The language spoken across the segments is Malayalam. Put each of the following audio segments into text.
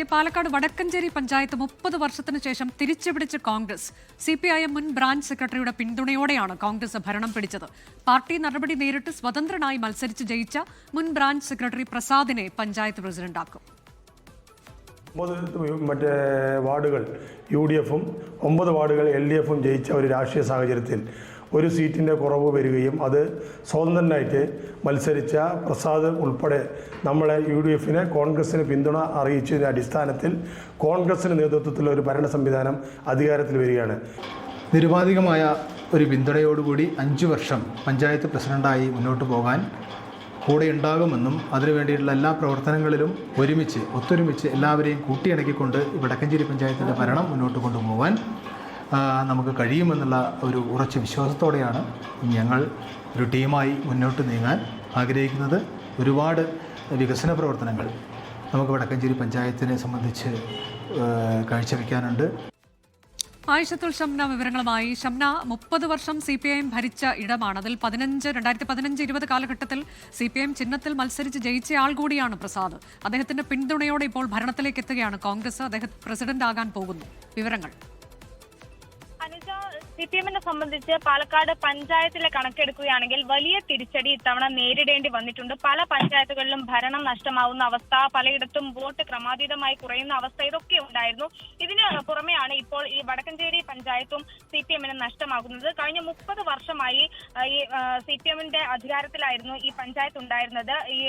വാർത്തയിലേക്ക് പാലക്കാട് വടക്കഞ്ചേരി പഞ്ചായത്ത് മുപ്പത് വർഷത്തിന് ശേഷം തിരിച്ചുപിടിച്ച Congress. C P I M മുൻ ബ്രാഞ്ച് സെക്രട്ടറിയുടെ പിന്തുണയോടെയാണ് കോൺഗ്രസ് ഭരണം പിടിച്ചത്. പാർട്ടി നടപടി നേരിട്ട് സ്വതന്ത്രനായി മത്സരിച്ച് ജയിച്ച മുൻ ബ്രാഞ്ച് സെക്രട്ടറി പ്രസാദിനെ പഞ്ചായത്ത് പ്രസിഡന്റാക്കും. ഒമ്പത് മറ്റേ വാർഡുകൾ യു ഡി എഫും ഒമ്പത് വാർഡുകൾ എൽ ഡി എഫും ജയിച്ച ഒരു രാഷ്ട്രീയ സാഹചര്യത്തിൽ ഒരു സീറ്റിന്റെ കുറവ് വരികയും അത് സ്വതന്ത്രനായിട്ട് മത്സരിച്ച പ്രസാദ് ഉൾപ്പെടെ നമ്മളെ യു ഡി എഫിനെ കോൺഗ്രസിന് പിന്തുണ അറിയിച്ചതിന്റെ അടിസ്ഥാനത്തിൽ കോൺഗ്രസിന് നേതൃത്വത്തിലുള്ള ഒരു ഭരണ സംവിധാനം അധികാരത്തിൽ വരികയാണ്. നിരുപാധികമായ ഒരു പിന്തുണയോടുകൂടി അഞ്ച് വർഷം പഞ്ചായത്ത് പ്രസിഡന്റായി മുന്നോട്ട് പോകാൻ കൂടെ ഉണ്ടാകുമെന്നും അതിനുവേണ്ടിയിട്ടുള്ള എല്ലാ പ്രവർത്തനങ്ങളിലും ഒരുമിച്ച് ഒത്തൊരുമിച്ച് എല്ലാവരെയും കൂട്ടിയിണക്കിക്കൊണ്ട് വടക്കഞ്ചേരി പഞ്ചായത്തിന്റെ ഭരണം മുന്നോട്ട് കൊണ്ടുപോകാൻ നമുക്ക് കഴിയുമെന്നുള്ള ഒരു ഉറച്ച വിശ്വാസത്തോടെയാണ് ഞങ്ങൾ ഒരു ടീമായി മുന്നോട്ട് നീങ്ങാൻ ആഗ്രഹിക്കുന്നത്. ഒരുപാട് വികസന പ്രവർത്തനങ്ങൾ നമുക്ക് വടക്കഞ്ചേരി പഞ്ചായത്തിനെ സംബന്ധിച്ച് കാഴ്ചവെക്കാനുണ്ട്. ആയിഷത്തുൽ ഷംന വിവരങ്ങളുമായി. ഷംന മുപ്പത് വർഷം സി പി ഐ എം ഭരിച്ച ഇടമാണ്. അതിൽ പതിനഞ്ച് രണ്ടായിരത്തി പതിനഞ്ച് ഇരുപത് കാലഘട്ടത്തിൽ സി പി എം ചിഹ്നത്തിൽ മത്സരിച്ച് ജയിച്ച ആൾ കൂടിയാണ് പ്രസാദ്. അദ്ദേഹത്തിന്റെ പിന്തുണയോടെ ഇപ്പോൾ ഭരണത്തിലേക്ക് എത്തുകയാണ് കോൺഗ്രസ്. അദ്ദേഹം പ്രസിഡന്റ് ആകാൻ പോകുന്നു. വിവരങ്ങൾ. സി പി എമ്മിനെ സംബന്ധിച്ച് പാലക്കാട് പഞ്ചായത്തിലെ കണക്കെടുക്കുകയാണെങ്കിൽ വലിയ തിരിച്ചടി ഇത്തവണ നേരിടേണ്ടി വന്നിട്ടുണ്ട്. പല പഞ്ചായത്തുകളിലും ഭരണം നഷ്ടമാവുന്ന അവസ്ഥ പലയിടത്തും വോട്ട് ക്രമാതീതമായി കുറയുന്ന അവസ്ഥ ഇതൊക്കെ ഉണ്ടായിരുന്നു. ഇതിന് പുറമെയാണ് ഇപ്പോൾ ഈ വടക്കഞ്ചേരി പഞ്ചായത്തും സി പി എമ്മിന് നഷ്ടമാകുന്നത്. കഴിഞ്ഞ മുപ്പത് വർഷമായി ഈ സിപിഎമ്മിന്റെ അധികാരത്തിലായിരുന്നു ഈ പഞ്ചായത്ത് ഉണ്ടായിരുന്നത്. ഈ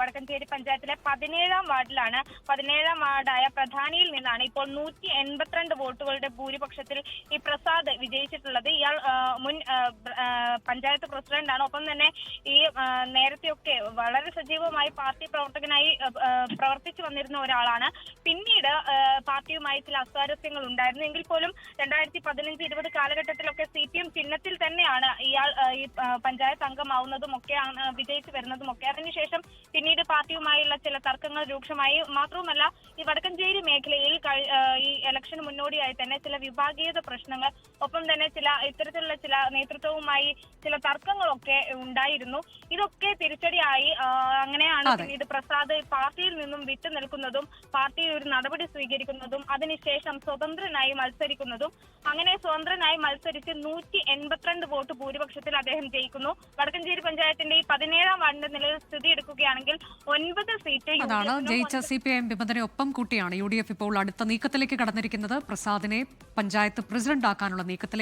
വടക്കഞ്ചേരി പഞ്ചായത്തിലെ പതിനേഴാം വാർഡിലാണ് പതിനേഴാം വാർഡായ പ്രധാനിയിൽ നിന്നാണ് ഇപ്പോൾ നൂറ്റി എൺപത്തിരണ്ട് വോട്ടുകളുടെ ഭൂരിപക്ഷത്തിൽ ഈ പ്രസാദ് വിജയിച്ചിട്ടുള്ളത് ഇയാൾ മുൻ പഞ്ചായത്ത് പ്രസിഡന്റാണ്. ഒപ്പം തന്നെ ഈ നേരത്തെയൊക്കെ വളരെ സജീവമായി പാർട്ടി പ്രവർത്തകനായി പ്രവർത്തിച്ചു വന്നിരുന്ന ഒരാളാണ്. പിന്നീട് പാർട്ടിയുമായി ചില അസ്വാരസ്യങ്ങൾ ഉണ്ടായിരുന്നു. എങ്കിൽ പോലും രണ്ടായിരത്തി പതിനഞ്ച് ഇരുപത് കാലഘട്ടത്തിലൊക്കെ സി പി എം ചിഹ്നത്തിൽ തന്നെയാണ് ഇയാൾ ഈ പഞ്ചായത്ത് അംഗമാവുന്നതും ഒക്കെയാണ് വിജയിച്ചു വരുന്നതും ഒക്കെ. അതിനുശേഷം പിന്നീട് പാർട്ടിയുമായുള്ള ചില തർക്കങ്ങൾ രൂക്ഷമായി. മാത്രവുമല്ല ഈ വടക്കഞ്ചേരി മേഖലയിൽ ഈ ഇലക്ഷന് മുന്നോടിയായി തന്നെ ചില വിഭാഗീയത പ്രശ്നങ്ങൾ ഒപ്പം തന്നെ ചില ഇത്തരത്തിലുള്ള ചില നേതൃത്വവുമായി ചില തർക്കങ്ങളൊക്കെ ഉണ്ടായിരുന്നു. ഇതൊക്കെ തിരിച്ചടിയായി അങ്ങനെയാണ്. പിന്നീട് പ്രസാദ് പാർട്ടിയിൽ നിന്നും വിട്ടു നിൽക്കുന്നതും പാർട്ടി ഒരു നടപടി സ്വീകരിക്കുന്നതും അതിനുശേഷം സ്വതന്ത്രനായി മത്സരിക്കുന്നതും അങ്ങനെ സ്വതന്ത്രനായി മത്സരിച്ച് നൂറ്റി എൺപത്തിരണ്ട് വോട്ട് ഭൂരിപക്ഷത്തിൽ അദ്ദേഹം ജയിക്കുന്നു. വടക്കഞ്ചേരി പഞ്ചായത്തിന്റെ ഈ പതിനേഴാം വാർഡിന്റെ നിലയിൽ സ്ഥിതി എടുക്കുകയാണെങ്കിൽ ഒൻപത് സീറ്റ് അതാണ് ജയിച്ച സി പി ഐ എം കൂട്ടിയാണ് യു ഡി എഫ് ഇപ്പോൾ അടുത്ത നീക്കത്തിലേക്ക് കടന്നിരിക്കുന്നത്. പ്രസാദിനെ പഞ്ചായത്ത് പ്രസിഡന്റ് ആക്കാനുള്ള